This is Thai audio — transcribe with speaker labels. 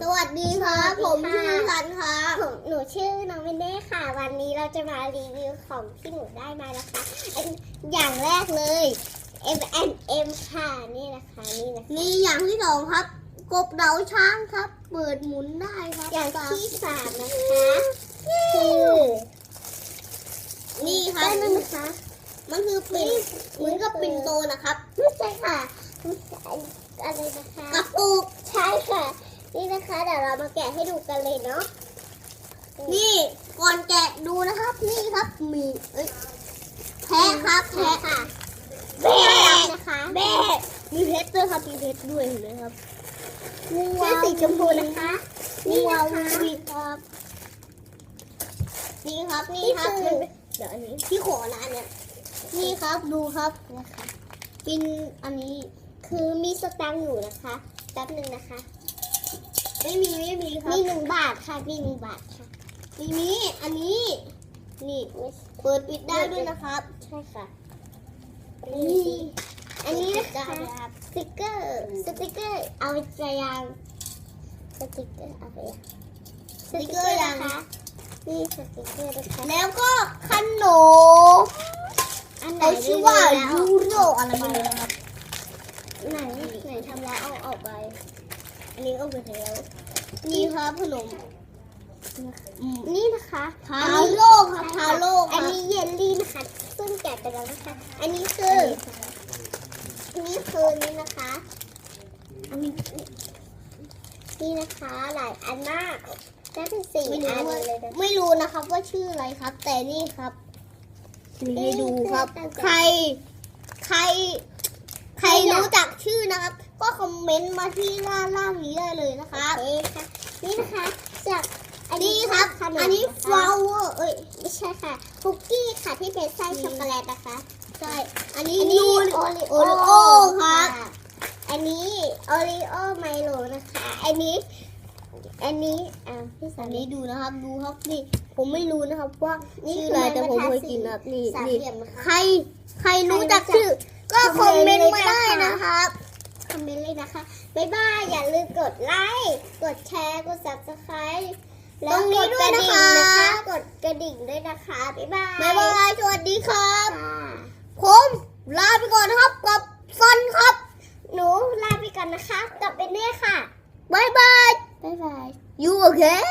Speaker 1: สวัสดีครับผมชื่อสันครับ
Speaker 2: ผมหนูชื่อน้องเวนเด้ค่ะ วันนี้เราจะมารีวิวของที่หนูได้มานะคะอันอย่างแรกเลย M N M ค่ะนี่นะคะนี่นะคะ
Speaker 1: นี่อย่างที่สองครับ กบเดาช้างครับ เปิดหมุนได้ครับ
Speaker 2: อย่างที่สามนะคะคือ
Speaker 1: นี่ครั
Speaker 2: ได้
Speaker 1: บ
Speaker 2: นั่นนะคะ
Speaker 1: มันคือปิ่นเหมือนกับปิ่นโตนะครับ
Speaker 2: ไม่ใช่ค่ะ อะไรนะคะ
Speaker 1: กระปุก
Speaker 2: ใช่ค่ะ นี่นะคะ เดี๋ยวเรามาแกะให้ดูกันเลยเนาะ
Speaker 1: นี่ก่อนแกะดูนะครับ นี่ครับมีเอ้ยแพะครับแพะ
Speaker 2: ค่ะ
Speaker 1: แบะ
Speaker 2: นะคะ
Speaker 1: แบะมีเพชรด้วยครับ มีเพชรด้วยเห็นไหมครับงู
Speaker 2: เสื้อสีชมพูนะคะ
Speaker 1: นี่
Speaker 2: นี่
Speaker 1: วา
Speaker 2: นะ
Speaker 1: ว
Speaker 2: คะ
Speaker 1: วีครับ นี่ครับ นี่
Speaker 2: นี่
Speaker 1: ครับ
Speaker 2: คือ
Speaker 1: เดี๋ยวอันนี้ที่ขอนะอันเนี้ย นี่ครับดูครับนะคะ กินอันนี้
Speaker 2: คือมีสตังค์อยู่นะคะแป๊บหนึ่งนะคะ
Speaker 1: ไม่มีไม่มีครับ
Speaker 2: มีหนึ่งบาทค่ะมีหนึ่งบาทค่ะ
Speaker 1: มีนี้อันนี้ นี่เปิดปิดได้ด้วยนะครับ
Speaker 2: ใช่ค่ะ
Speaker 1: นี่
Speaker 2: อันนี้นะ
Speaker 1: ได้
Speaker 2: คะ
Speaker 1: ด้วยครับ
Speaker 2: สติกเกอร์สติกเกอร์เอาไปยังสติกเกอร์เอาไปยัง
Speaker 1: สติกเกอร์ยัง
Speaker 2: นะคะนี่สติกเกอร์นะคะ
Speaker 1: แล้วก็ขนม
Speaker 2: อันไหน
Speaker 1: เขาชื่อว่า
Speaker 2: ดูแล้ว
Speaker 1: ยูโรอะไรไม่รู้นะครับ
Speaker 2: ไหนไหนทำแล้วเอาออกไป
Speaker 1: อันนี้ก็เป็นแล้วนี่ครับขนมอืม
Speaker 2: นี่นะคะ
Speaker 1: ทาโลครับทาโลค
Speaker 2: อั
Speaker 1: รั
Speaker 2: น
Speaker 1: บ
Speaker 2: นี้เยลลี่นะคะซึ่งแกะไปแล้วนะคะ อันนี้คืออันนี้คือนี่นะคะ
Speaker 1: อันนี้
Speaker 2: นี่นะคะหลายอันมากได้เป็นสี่
Speaker 1: ไม่
Speaker 2: อั
Speaker 1: รู้
Speaker 2: น
Speaker 1: ว่า
Speaker 2: เลยนะ
Speaker 1: ไม่รู้นะครับว่าชื่ออะไรครับ แต่นี่ครับมีให้ดูครับ
Speaker 2: เอ๊ะ
Speaker 1: ใคร ใคร ใครรู้จักชื่อนะครับ ก็คอมเมนต์มาที่ด้านล่างนี้ได้เลยนะครับ
Speaker 2: โอเคค่ะ นี่นะคะจากอัน
Speaker 1: นี่
Speaker 2: นี้
Speaker 1: ครับ
Speaker 2: ขม
Speaker 1: อันนี้ะ
Speaker 2: คะ
Speaker 1: flower เอ้ย
Speaker 2: ไม่ใช่ค่ะคุกกี้ค่ะที่เป็นไส้ช็อกโกแลตนะคะ
Speaker 1: ใช่อันนี้
Speaker 2: อันนี้
Speaker 1: นู
Speaker 2: โอริ
Speaker 1: โอ
Speaker 2: โอ
Speaker 1: ริโอครับ
Speaker 2: อันนี้โอริโอไมโลนะคะ อันนี้อันนี้อ่าพี่สา
Speaker 1: อัน
Speaker 2: มี
Speaker 1: นี้ดูนะครับ ดูครับนี่ ผมไม่รู้นะครับว่า
Speaker 2: นี่
Speaker 1: ชื่ออะไร
Speaker 2: คือ
Speaker 1: แต่ผม
Speaker 2: ไม้บรรทัด
Speaker 1: เคยกินนะครับนี่
Speaker 2: สาม
Speaker 1: นี่
Speaker 2: เหลี่ยมนะคะ
Speaker 1: ใครใครรู้จักชื่อ ก็คอมเมนต์มาได้นะครับ
Speaker 2: คอม เมนต์เลยนะคะ บ๊ายบาย อย่าลืมกดไลค์ กดแชร์ กด subscribe
Speaker 1: ตรงนี้ด้วยนะคะ
Speaker 2: กดกระดิ่งด้วยนะคะ บ๊ายบาย
Speaker 1: บ๊ายบาย สวัสดีครับ
Speaker 2: ค่ะ
Speaker 1: ผมลาไปก่อนนะครับกับซันครับ
Speaker 2: หนูลาไปก่อนนะคะ กับเป็นเน่ค่ะ
Speaker 1: บ๊ายบาย
Speaker 2: บ๊ายบาย
Speaker 1: You okay